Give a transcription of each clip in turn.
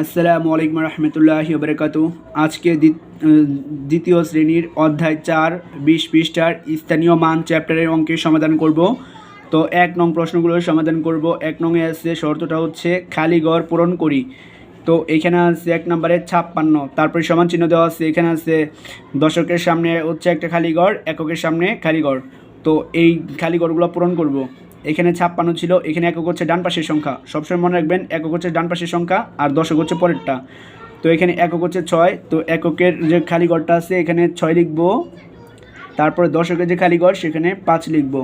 আসসালামু আলাইকুম রহমতুল্লাহি বরকাতু আজকে দ্বিতীয় শ্রেণির অধ্যায় চার, বিশ পৃষ্ঠার স্থানীয় মান চ্যাপ্টারের অঙ্কের সমাধান করব। তো এক নং প্রশ্নগুলোর সমাধান করব। এক নংয়ে আছে, শর্তটা হচ্ছে খালি ঘর পূরণ করি। তো এখানে আছে এক নম্বরে ছাপ্পান্ন, তারপরে সমান চিহ্ন দেওয়া আছে। এখানে আছে দশকের সামনে হচ্ছে একটা খালি ঘর, এককের সামনে খালি ঘর। তো এই খালি ঘরগুলো পূরণ করব। এখানে ছাপ্পান্ন ছিল, এখানে একক হচ্ছে ডান পাশের সংখ্যা। সবসময় মনে রাখবেন, একক হচ্ছে ডান পাশের সংখ্যা আর দশক হচ্ছে পরেরটা। তো এখানে একক হচ্ছে ছয়, তো এককের যে খালি ঘরটা আছে, এখানে ছয় লিখব। তারপরে দশকের যে খালি ঘর সেখানে পাঁচ লিখব।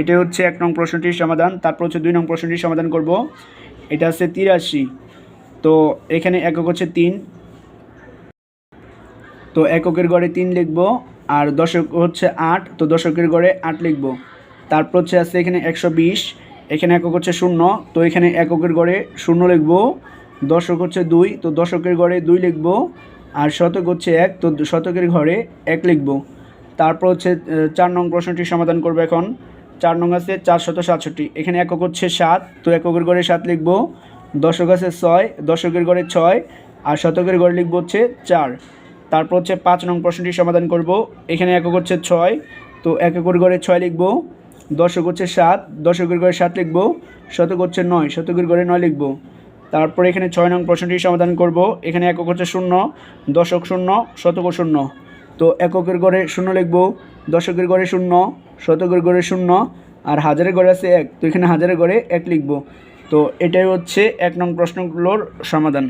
এটা হচ্ছে এক নং প্রশ্নটির সমাধান। তারপর হচ্ছে দুই নং প্রশ্নটির সমাধান করব। এটা হচ্ছে তিরাশি। তো এখানে একক হচ্ছে তিন। তো এককের গড়ে তিন লিখব, আর দশক হচ্ছে আট, তো দশকের গড়ে আট লিখব। তারপর হচ্ছে আছে এখানে একশো বিশ, এখানে একক হচ্ছে শূন্য, তো এখানে এককের গড়ে শূন্য লিখব, দশক হচ্ছে দুই, তো দশকের গড়ে দুই লিখব, আর শতক হচ্ছে এক, তো শতকের ঘরে এক লিখব। তারপর হচ্ছে চার নং প্রশ্নটির সমাধান করব এখন। চার নং আছে চারশত সাতষট্টি, এখানে একক হচ্ছে সাত, তো এককের গড়ে সাত লিখব, দশক আছে ছয়, দশকের গড়ে ছয়, আর শতকের গড়ে লিখব হচ্ছে চার। তারপর হচ্ছে পাঁচ নং প্রশ্নটির সমাধান করব, এখানে একক হচ্ছে ছয়, তো এককের গড়ে ছয় লিখব দশক হচ্ছে সাত, দশকের গড়ে সাত লিখব, শতক হচ্ছে নয়, শতকের গড়ে নয় লিখব। তারপর এখানে ছয় নং প্রশ্নটির সমাধান করব, এখানে একক হচ্ছে শূন্য, দশক শূন্য শতক শূন্য। তো এককের গড়ে শূন্য লিখব, দশকের গড়ে শূন্য, শতকের গড়ে শূন্য, আর হাজারের গড়ে আছে এক, তো এখানে হাজারের গড়ে এক লিখব। তো এটাই হচ্ছে এক নং প্রশ্নগুলোর সমাধান।